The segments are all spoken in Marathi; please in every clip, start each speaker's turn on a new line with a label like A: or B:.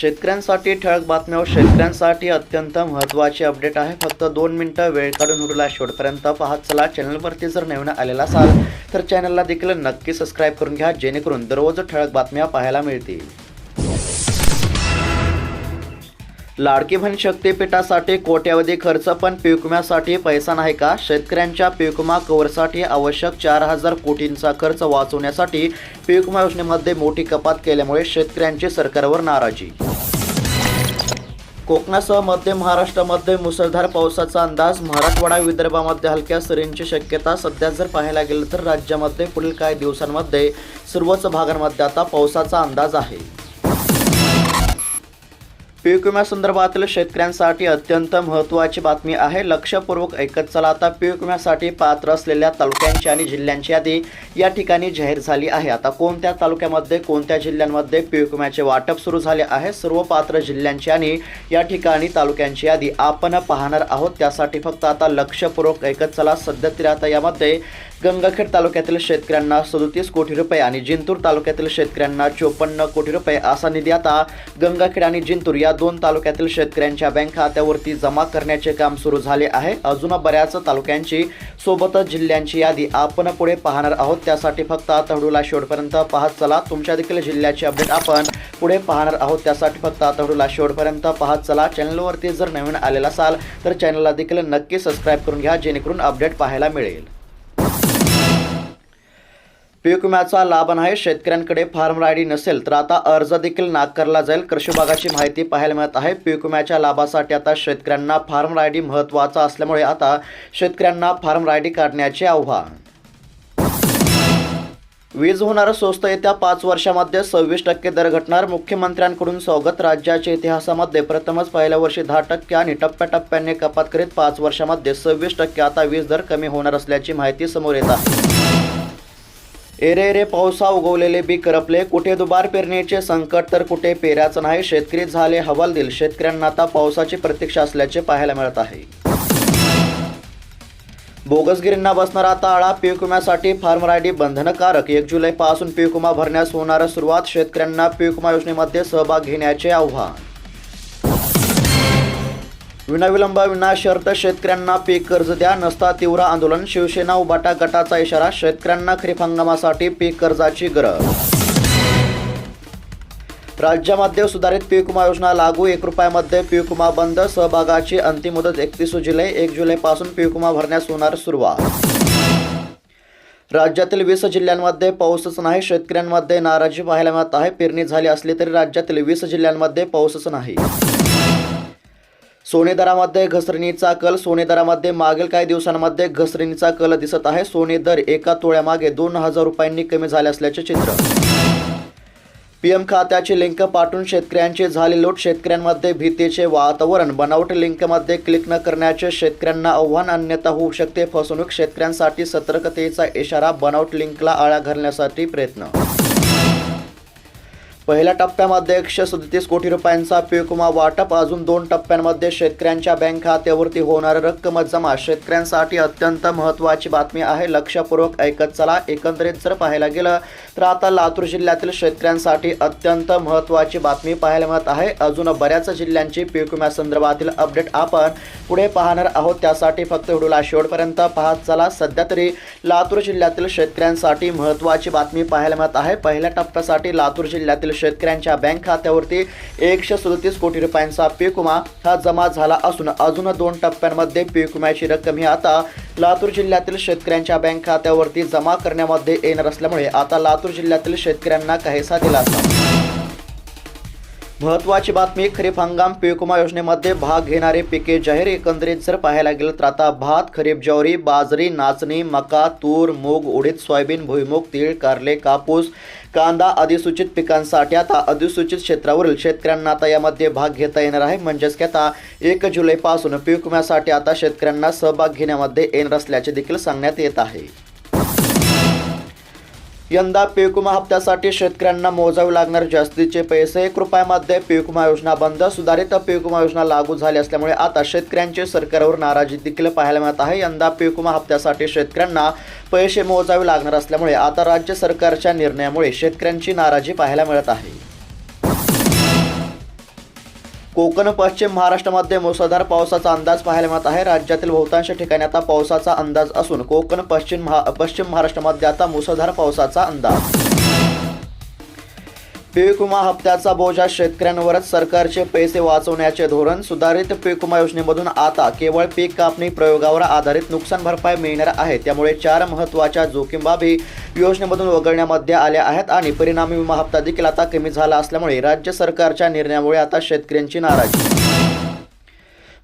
A: शेतकऱ्यांसाठी ठळक बातम्या शेतकऱ्यांसाठी अत्यंत महत्त्वाचे अपडेट आहे. फक्त दोन मिनटं वेळ काढून उरला शेवटपर्यंत पाहत चला. चॅनलवरती जर नवीन आलेला असाल तर चॅनलला देखील नक्की सबस्क्राईब करून घ्या जेणेकरून दररोज ठळक बातम्या पाहायला मिळतील. लाडकी बहीण शक्तीपीठासाठी कोट्यावधी खर्च पण पीक विम्यासाठी पैसा नाही का? शेतकऱ्यांच्या पीक विमा कव्हरसाठी आवश्यक चार हजार कोटींचा खर्च वाचवण्यासाठी पीक विमा योजनेमध्ये मोठी कपात केल्यामुळे शेतकऱ्यांची सरकारवर नाराजी. कोकणासह मध्य महाराष्ट्रामध्ये मुसळधार पावसाचा अंदाज. मराठवाडा विदर्भामध्ये हलक्या सरींची शक्यता. सध्या जर पाहायला गेलं तर राज्यामध्ये पुढील काही दिवसांमध्ये सर्वच भागांमध्ये आता पावसाचा अंदाज आहे. पीक विम्यासंदर्भातील शेतकऱ्यांसाठी अत्यंत महत्त्वाची बातमी आहे. लक्षपूर्वक ऐकत चला आता पीक विम्यासाठी पात्र असलेल्या तालुक्यांची आणि जिल्ह्यांची यादी या ठिकाणी जाहीर झाली आहे. आता कोणत्या तालुक्यामध्ये कोणत्या जिल्ह्यांमध्ये पीक विम्याचे वाटप सुरू झाले आहे? सर्व पात्र जिल्ह्यांची आणि या ठिकाणी तालुक्यांची यादी आपण पाहणार आहोत. त्यासाठी फक्त आता लक्षपूर्वक ऐकत चला. सध्या तरी आता यामध्ये गंगाखेड तालुक्यातील शेतकऱ्यांना सदोतीस कोटी रुपये आणि जिंतूर तालुक्यातील शेतकऱ्यांना चोपन्न कोटी रुपये असा निधी आता गंगाखेड आणि जिंतूर या दोन तालुक्यातील शेतकऱ्यांच्या बँक खात्यावरती जमा करण्याचे काम सुरू झाले आहे. अजून बऱ्याच तालुक्यांची सोबतच जिल्ह्यांची यादी आपण पुढे पाहणार आहोत. त्यासाठी फक्त आता शेवटपर्यंत पाहत चला. तुमच्या देखील जिल्ह्याची अपडेट आपण पुढे पाहणार आहोत. त्यासाठी फक्त आता शेवटपर्यंत पाहत चला. चॅनलवरती जर नवीन आलेला असाल तर चॅनलला देखील नक्की सबस्क्राईब करून घ्या जेणेकरून अपडेट पाहायला मिळेल. पीक विम्याचा लाभ नाही शेतकऱ्यांकडे फार्म आय डी नसेल तर आता अर्ज देखील नाकारला जाईल. कृषी विभागाची माहिती पाहायला मिळत आहे. पीक विम्याच्या लाभासाठी आता शेतकऱ्यांना फार्म आय डी महत्त्वाचा असल्यामुळे आता शेतकऱ्यांना फार्म आय डी काढण्याचे आव्हान. वीज होणार स्वस्त येत्या पाच वर्षामध्ये सव्वीस टक्के दर घटणार. मुख्यमंत्र्यांकडून स्वागत. राज्याच्या इतिहासामध्ये प्रथमच पहिल्या वर्षी दहा टक्के आणि टप्प्याटप्प्याने कपात करीत पाच वर्षामध्ये सव्वीस टक्के आता वीज दर कमी होणार असल्याची माहिती समोर येत आहे. एरे एरे पावसा उगवलेले बी करपले. कुठे दुबार पेरणीचे संकट तर कुठे पेऱ्याचं नाही. शेतकरी झाले हवालदिल. शेतकऱ्यांना आता पावसाची प्रतीक्षा असल्याचे पाहायला मिळत आहे. बोगसगिरींना बसणारा आता आळा पीक विम्यासाठी फार्मर आय डी बंधनकारक. एक जुलैपासून पीक विमा भरण्यास होणार सुरुवात. शेतकऱ्यांना पीक विमा योजनेमध्ये सहभाग घेण्याचे आव्हान. विनाविलंब विना शर्त शेतकऱ्यांना पीक कर्ज द्या नसता तीव्र आंदोलन शिवसेना उबाटा गटाचा इशारा शेतकऱ्यांना खरीप हंगामासाठी पीक कर्जाची गरज. राज्यामध्ये सुधारित पीक विमा योजना लागू एक रुपयामध्ये पीक विमा बंद सहभागाची अंतिम मुदत एकतीस जुलै एक जुलैपासून पीक विमा भरण्यास होणार सुरुवात. राज्यातील वीस जिल्ह्यांमध्ये पाऊसच नाही शेतकऱ्यांमध्ये नाराजी पाहायला मिळत आहे पेरणी झाली असली तरी राज्यातील वीस जिल्ह्यांमध्ये पाऊसच नाही. सोने दरामध्ये घसरणीचा कल सोने दरामध्ये मागील काही दिवसांमध्ये घसरणीचा कल दिसत आहे. सोने दर एका तोळ्यामागे दोन हजार रुपयांनी कमी झाले असल्याचे चित्र. पीएम खात्याची लिंक पाठवून शेतकऱ्यांची झाली लूट. शेतकऱ्यांमध्ये भीतीचे वातावरण. बनावट लिंकमध्ये क्लिक न करण्याचे शेतकऱ्यांना आव्हान. अन्यथा होऊ शकते फसवणूक. शेतकऱ्यांसाठी सतर्कतेचा इशारा. बनावट लिंकला आळा घालण्यासाठी प्रयत्न. पहिल्या टप्प्यामध्ये एकशे सदतीस कोटी रुपयांचा पीकमा वाटप अजून दोन टप्प्यांमध्ये शेतकऱ्यांच्या बँक खात्यावरती होणार रक्कम जमा. शेतकऱ्यांसाठी अत्यंत महत्त्वाची बातमी आहे. लक्षपूर्वक ऐकत चला. एकंदरीत जर पाहायला गेलं तर आता लातूर जिल्ह्यातील शेतकऱ्यांसाठी अत्यंत महत्त्वाची बातमी पाहायला मिळत आहे. अजून बऱ्याच जिल्ह्यांची पीकविम्यासंदर्भातील अपडेट आपण पुढे पाहणार आहोत. त्यासाठी फक्त व्हिडिओला शेवटपर्यंत पाहत चला. सध्या तरी लातूर जिल्ह्यातील शेतकऱ्यांसाठी महत्त्वाची बातमी पाहायला मिळत आहे. पहिल्या टप्प्यासाठी लातूर जिल्ह्यातील शेतकऱ्यांच्या बँक खात्यावरती एकशे सदतीस कोटी रुपयांचा पीक विमा हा जमा झाला असून अजून दोन टप्प्यांमध्ये पीक विम्याची रक्कम ही आता लातूर जिल्ह्यातील शेतकऱ्यांच्या बँक खात्यावरती जमा करण्यामध्ये येणार असल्यामुळे आता लातूर जिल्ह्यातील शेतकऱ्यांना काहीसा दिलासा. महत्त्वाची बातमी खरीप हंगाम पीक विमा योजनेमध्ये भाग घेणारे पिके जाहीर एकंदरीत जर पाहायला गेलं तर आता भात खरीप ज्वारी बाजरी नाचणी मका तूर मूग उडीद सोयाबीन भुईमूग तीळ कारले कापूस कांदा अधिसूचित पिकांसाठी आता अधिसूचित क्षेत्रावरील शेतकऱ्यांना आता यामध्ये भाग घेता येणार आहे. म्हणजेच की आता एक जुलैपासून पीक विम्यासाठी आता शेतकऱ्यांना सहभाग घेण्यामध्ये येणार असल्याचे देखील सांगण्यात येत आहे. यंदा पीक हप्त्यासाठी शेतकऱ्यांना मोजावे लागणार जास्तीचे पैसे. एक रुपयामध्ये पीक विमा योजना बंद. सुधारित पीक विमा योजना लागू झाली असल्यामुळे आता शेतकऱ्यांची सरकारवर नाराजी देखील पाहायला मिळत आहे. यंदा पीक विमा हप्त्यासाठी शेतकऱ्यांना पैसे मोजावे लागणार असल्यामुळे आता राज्य सरकारच्या निर्णयामुळे शेतकऱ्यांची नाराजी पाहायला मिळत आहे. कोकण पश्चिम महाराष्ट्रामध्ये मुसळधार पावसाचा अंदाज पाहायला मिळत आहे. राज्यातील बहुतांश ठिकाणी आता पावसाचा अंदाज असून कोकण पश्चिम महा पश्चिम महाराष्ट्रामध्ये आता मुसळधार पावसाचा अंदाज. पीक विमा हप्त्याचा बोजा शेतकऱ्यांवरच सरकारचे पैसे वाचवण्याचे धोरण सुधारित पीक विमा योजनेमधून आता केवळ पीक कापणी प्रयोगावर आधारित नुकसान भरपाई मिळणार आहे. त्यामुळे चार महत्त्वाच्या जोखीम बाबी योजनेमधून वगळण्यामध्ये आल्या आहेत आणि परिणामी विमा हप्ता देखील आता कमी झाला असल्यामुळे राज्य सरकारच्या निर्णयामुळे आता शेतकऱ्यांची नाराजी.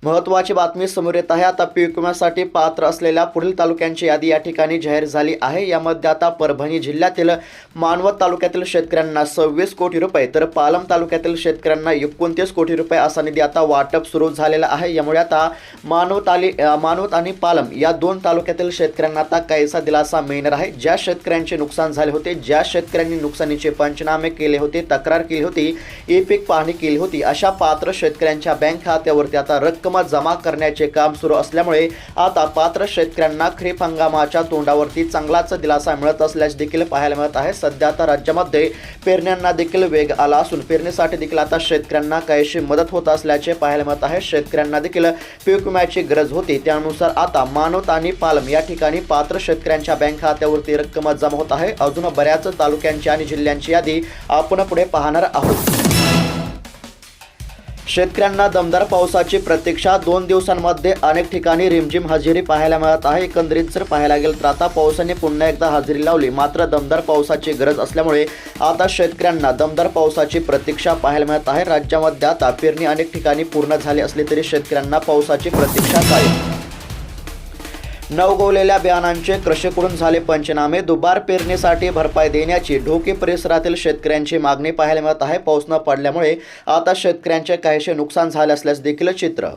A: महत्त्वाची बातमी समोर येत आहे. आता पीक विम्यासाठी पात्र असलेल्या पुढील तालुक्यांची यादी या ठिकाणी जाहीर झाली आहे. यामध्ये आता परभणी जिल्ह्यातील मानवत तालुक्यातील शेतकऱ्यांना सव्वीस कोटी रुपये तर पालम तालुक्यातील शेतकऱ्यांना एकोणतीस कोटी रुपये असा निधी आता वाटप सुरू झालेला आहे. यामुळे आता मानवत आली मानवत आणि पालम या दोन तालुक्यातील शेतकऱ्यांना आता काहीसा दिलासा मिळणार आहे. ज्या शेतकऱ्यांचे नुकसान झाले होते ज्या शेतकऱ्यांनी नुकसानीचे पंचनामे केले होते तक्रार केली होती ई पीक पाहणी केली होती अशा पात्र शेतकऱ्यांच्या बँक खात्यावरती आता रक्कम जमा करण्याचे काम सुरू असल्यामुळे आता पात्र शेतकऱ्यांना खरीप हंगामाच्या तोंडावरती चांगलाच दिलासा मिळत असल्याचे देखील पाहायला मिळत आहे. सध्या आता राज्यामध्ये पेरण्यांना देखील वेग आला असून पेरणीसाठी देखील आता शेतकऱ्यांना काहीशी मदत होत असल्याचे पाहायला मिळत आहे. शेतकऱ्यांना देखील पीक विम्याची गरज होती. त्यानुसार आता मानवत आणि पालम या ठिकाणी पात्र शेतकऱ्यांच्या बँक खात्यावरती रक्कम जमा होत आहे. अजून बऱ्याच तालुक्यांची आणि जिल्ह्यांची यादी आपण पुढे पाहणार आहोत. शेतकऱ्यांना दमदार पावसाची प्रतीक्षा. दोन दिवसांमध्ये अनेक ठिकाणी रिमझिम हजेरी पाहायला मिळत आहे. एकंदरीत जर पाहायला गेलं तर आता पावसाने पुन्हा एकदा हजेरी लावली. मात्र दमदार पावसाची गरज असल्यामुळे आता शेतकऱ्यांना दमदार पावसाची प्रतीक्षा पाहायला मिळत आहे. राज्यामध्ये आता पेरणी अनेक ठिकाणी पूर्ण झाली असली तरी शेतकऱ्यांना पावसाची प्रतीक्षा कायम. नवगवलेल्या बियाणांचे कृषीकडून झाले पंचनामे. दुबार पेरणीसाठी भरपाई देण्याची ढोकी परिसरातील शेतकऱ्यांची मागणी पाहायला मिळत आहे. पाऊस न पडल्यामुळे आता शेतकऱ्यांचे काहीसे नुकसान झाले असल्यास देखील चित्र.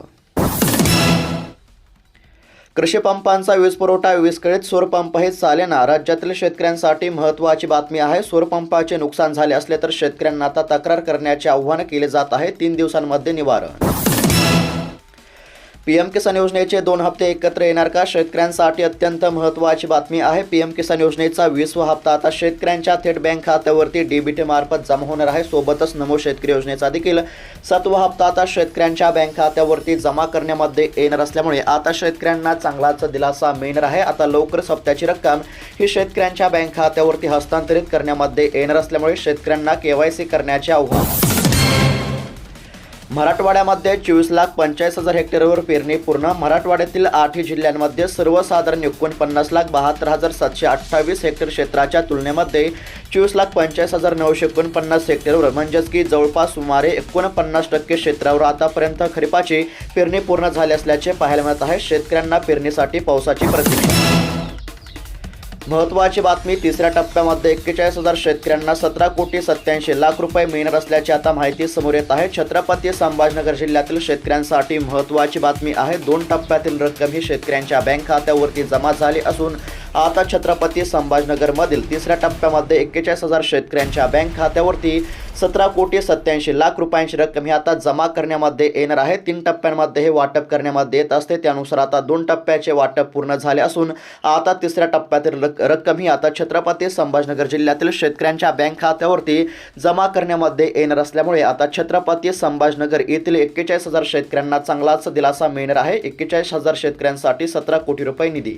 A: कृषी पंपांचा वीज पुरवठा विस्कळीत सौरपंप हे चालेना राज्यातील शेतकऱ्यांसाठी महत्त्वाची बातमी आहे. सूरपंपाचे नुकसान झाले असले तर शेतकऱ्यांना आता तक्रार करण्याचे आव्हान केले जात आहे. तीन दिवसांमध्ये निवारण. पी एम किसान योजनेचे दोन हप्ते एकत्र येणार का? शेतकऱ्यांसाठी अत्यंत महत्त्वाची बातमी आहे. पी एम किसान योजनेचा वीसवा हप्ता आता शेतकऱ्यांच्या थेट बँक खात्यावरती डीबीटी मार्फत जमा होणार आहे. सोबतच नमो शेतकरी योजनेचा देखील सातवा हप्ता आता शेतकऱ्यांच्या बँक खात्यावरती जमा करण्यामध्ये येणार असल्यामुळे आता शेतकऱ्यांना चांगलाच दिलासा मिळणार आहे. आता लवकरच हप्त्याची रक्कम ही शेतकऱ्यांच्या बँक खात्यावरती हस्तांतरित करण्यामध्ये येणार असल्यामुळे शेतकऱ्यांना केवायसी करण्याचे आव्हान मराठवाड्यामध्ये चोवीस लाख पंचाळीस हजार हेक्टरवर पेरणी पूर्ण. मराठवाड्यातील आठही जिल्ह्यांमध्ये सर्वसाधारण एकोणपन्नास लाख बहात्तर हजार सातशे अठ्ठावीस हेक्टर क्षेत्राच्या तुलनेमध्ये चोवीस लाख पंचाळीस हजार नऊशे एकोणपन्नास हेक्टरवर. म्हणजेच की जवळपास सुमारे एकोणपन्नास टक्के क्षेत्रावर आतापर्यंत खरीपाची पेरणी पूर्ण झाली असल्याचे पाहायला मिळत आहे. शेतकऱ्यांना पेरणीसाठी पावसाची प्रतीक्षा महत्त्वाची बातमी तिसऱ्या टप्प्यामध्ये एक्केचाळीस हजार शेतकऱ्यांना सतरा कोटी सत्याऐंशी लाख रुपये मिळणार असल्याची आता माहिती समोर येत आहे. छत्रपती संभाजीनगर जिल्ह्यातील शेतकऱ्यांसाठी महत्त्वाची बातमी आहे. दोन टप्प्यातील रक्कम ही शेतकऱ्यांच्या बँक खात्यावरती जमा झाली असून आता छत्रपती संभाजनगरमधील तिसऱ्या टप्प्यामध्ये एक्केचाळीस हजार शेतकऱ्यांच्या बँक खात्यावरती सतरा कोटी सत्याऐंशी लाख रुपयांची रक्कम ही आता जमा करण्यामध्ये येणार आहे. तीन टप्प्यांमध्ये हे वाटप करण्यामध्ये येत असते. त्यानुसार आता दोन टप्प्याचे वाटप पूर्ण झाले असून आता तिसऱ्या टप्प्यातील रक- रक्कम ही आता छत्रपती संभाजनगर जिल्ह्यातील शेतकऱ्यांच्या बँक खात्यावरती जमा करण्यामध्ये येणार असल्यामुळे आता छत्रपती संभाजनगर येथील एक्केचाळीस हजार शेतकऱ्यांना चांगलाच दिलासा मिळणार आहे. एक्केचाळीस हजार शेतकऱ्यांसाठी सतरा कोटी रुपये निधी.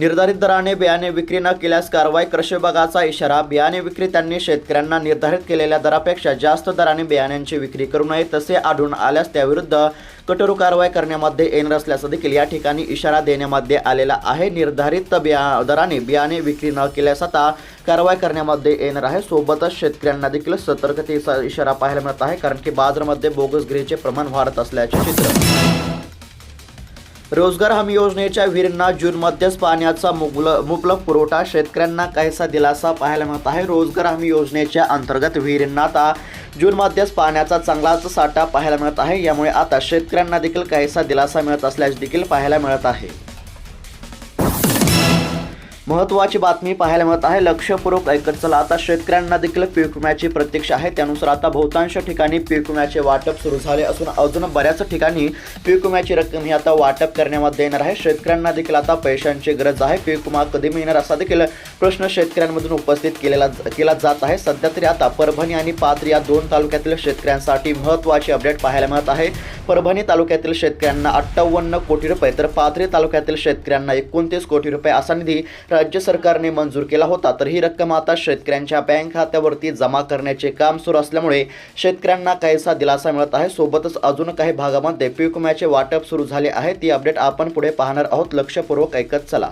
A: निर्धारित दराने बियाणे विक्री न केल्यास कारवाई कृषी विभागाचा इशारा. बियाणे विक्री त्यांनी शेतकऱ्यांना निर्धारित केलेल्या दरापेक्षा जास्त दराने बियाण्यांची विक्री करू नये तसे आढळून आल्यास त्याविरुद्ध कठोर कारवाई करण्यामध्ये येणार असल्याचं देखील या ठिकाणी इशारा देण्यामध्ये आलेला आहे. निर्धारित बिया दराने बियाणे विक्री न केल्यास आता कारवाई करण्यामध्ये येणार आहे. सोबतच शेतकऱ्यांना देखील सतर्कतेचा इशारा पाहायला मिळत आहे कारण की बाजारामध्ये बोगसगिरीचे प्रमाण वाढत असल्याचे चित्र. रोजगार हमी योजनेच्या विहिरींना जूनमध्येच पाण्याचा मुबल मुबलक पुरवठा. शेतकऱ्यांना काहीसा दिलासा पाहायला मिळत आहे. रोजगार हमी योजनेच्या अंतर्गत विहिरींना आता जूनमध्येच पाण्याचा चांगलाच साठा पाहायला मिळत आहे. यामुळे आता शेतकऱ्यांना देखील काहीसा दिलासा मिळत असल्याचे देखील पाहायला मिळत आहे. महत्त्वाची बातमी पाहायला मिळत आहे. लक्षपूर्वक ऐकत चला. आता शेतकऱ्यांना देखील पीक विम्याची प्रतीक्षा आहे. त्यानुसार आता बहुतांश ठिकाणी पीक विम्याचे वाटप सुरू झाले असून अजून बऱ्याच ठिकाणी पीक विम्याची रक्कम ही आता वाटप करण्यामध्ये येणार आहे. शेतकऱ्यांना देखील आता पैशांची गरज आहे. पीक विमा कधी मिळणार असा देखील प्रश्न शेतकऱ्यांमधून उपस्थित केलेला केला जात आहे. सध्या तरी आता परभणी आणि पात्र या दोन तालुक्यातील शेतकऱ्यांसाठी महत्त्वाची अपडेट पाहायला मिळत आहे. परभणी तालुक्यातील शेतकऱ्यांना अठ्ठावन्न कोटी रुपये तर पाथरी तालुक्यातील शेतकऱ्यांना एकोणतीस कोटी रुपये असा निधी राज्य सरकारने मंजूर केला होता तर ही रक्कम आता शेतकऱ्यांच्या बँक खात्यावरती जमा करण्याचे काम सुरू असल्यामुळे शेतकऱ्यांना काहीसा दिलासा मिळत आहे. सोबतच अजून काही भागामध्ये पीक विम्याचे वाटप सुरू झाले आहे ती अपडेट आपण पुढे पाहणार आहोत. लक्षपूर्वक ऐकत चला.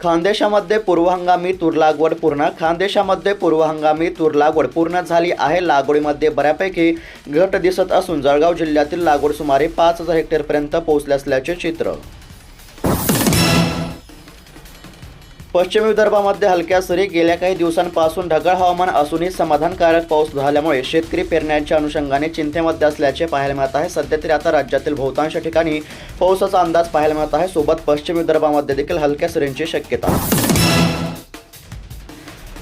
A: खानदेशामध्ये पूर्व हंगामी तूर लागवड पूर्ण खानदेशामध्ये पूर्व हंगामी तूर लागवड पूर्ण झाली आहे. लागवडीमध्ये बऱ्यापैकी घट दिसत असून जळगाव जिल्ह्यातील लागवड सुमारे पाच हजार हेक्टरपर्यंत पोहोचले असल्याचे चित्र पश्चिम विदर्भामध्ये हलक्या सरी. गेल्या काही दिवसांपासून ढगाळ हवामान असूनही समाधानकारक पाऊस झाल्यामुळे शेतकरी पेरण्यांच्या अनुषंगाने चिंतेमध्ये असल्याचे पाहायला मिळत आहे. सध्या तरी आता राज्यातील बहुतांश ठिकाणी पावसाचा अंदाज पाहायला मिळत आहे. सोबत पश्चिम विदर्भामध्ये देखील हलक्या सरींची शक्यता.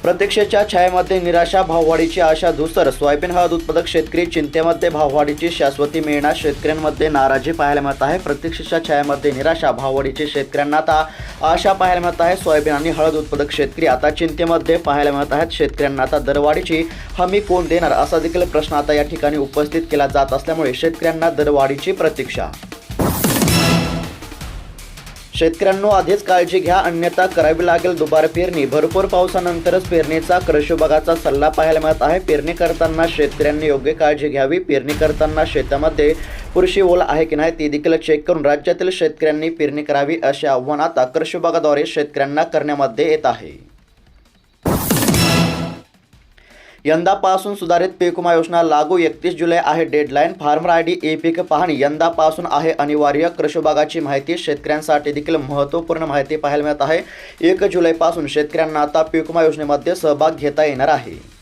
A: प्रत्यक्षच्या छायेमध्ये निराशा भाववाढीची आशा धुसर सोयाबीन हळद उत्पादक शेतकरी चिंतेमध्ये भाववाढीची शाश्वती मिळणार शेतकऱ्यांमध्ये नाराजी पाहायला मिळत आहे. प्रत्यक्षच्या छायेमध्ये निराशा भाववाढीची शेतकऱ्यांना आता आशा पाहायला मिळत आहे. सोयाबीन आणि हळद उत्पादक शेतकरी आता चिंतेमध्ये पाहायला मिळत आहेत. शेतकऱ्यांना आता दरवाढीची हमी कोण देणार असा देखील प्रश्न आता या ठिकाणी उपस्थित केला जात असल्यामुळे शेतकऱ्यांना दरवाढीची प्रतीक्षा शेतकऱ्यांनो आधीच काळजी घ्या. अन्यथा करावी लागेल दुबार पेरणी. भरपूर पावसानंतरच पेरणीचा कृषी विभागाचा सल्ला पाहायला मिळत आहे. पेरणी करताना शेतकऱ्यांनी योग्य काळजी घ्यावी. पेरणी करताना शेतामध्ये पुरुषी ओल आहे की नाही ती देखील चेक करून राज्यातील शेतकऱ्यांनी पेरणी करावी असे आव्हान आता कृषी विभागाद्वारे शेतकऱ्यांना करण्यामध्ये येत आहे. यंदापासून सुधारित पीक विमा योजना लागू एकतीस जुलै आहे. Deadline farmer I D E पीक पाहणी यंदापासून आहे. अनिवार्य कृषी विभागाची माहिती शेतकऱ्यांसाठी देखील महत्त्वपूर्ण माहिती पाहायला मिळत आहे. एक जुलैपासून शेतकऱ्यांना आता पीक विमा योजनेमध्ये सहभाग घेता येणार आहे.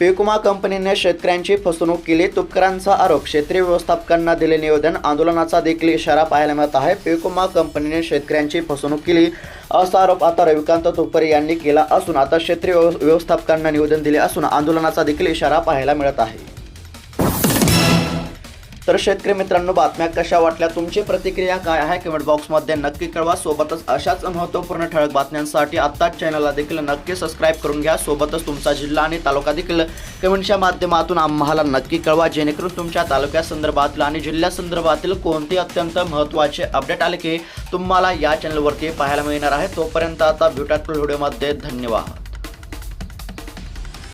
A: पेकुमा कंपनीने शेतकऱ्यांची फसवणूक केली. तुपकरांचा आरोप क्षेत्रीय व्यवस्थापकांना दिले निवेदन आंदोलनाचा देखील इशारा पाहायला मिळत आहे. पेकुमा कंपनीने शेतकऱ्यांची फसवणूक केली. असा आरोप आता रविकांत तुपकरे यांनी केला असून आता क्षेत्रीय व्यव- व्यवस्थापकांना निवेदन दिले असून आंदोलनाचा देखील इशारा पाहायला मिळत आहे. तर शेतकरी मित्रांनो बातम्या कशा वाटल्या? तुमची प्रतिक्रिया काय आहे? कमेंट बॉक्समध्ये नक्की कळवा. सोबतच अशाच महत्त्वपूर्ण ठळक बातम्यांसाठी आत्ताच चॅनलला देखील नक्की सबस्क्राईब करून घ्या. सोबतच तुमचा जिल्हा आणि तालुका देखील कमेंटच्या माध्यमातून आम्हाला नक्की कळवा. जेणेकरून तुमच्या तालुक्यासंदर्भातील आणि जिल्ह्यासंदर्भातील कोणते अत्यंत महत्त्वाचे अपडेट आले की तुम्हाला या चॅनलवरती पाहायला मिळणार आहे. तोपर्यंत आता ब्युटाटफुल व्हिडिओमध्ये धन्यवाद.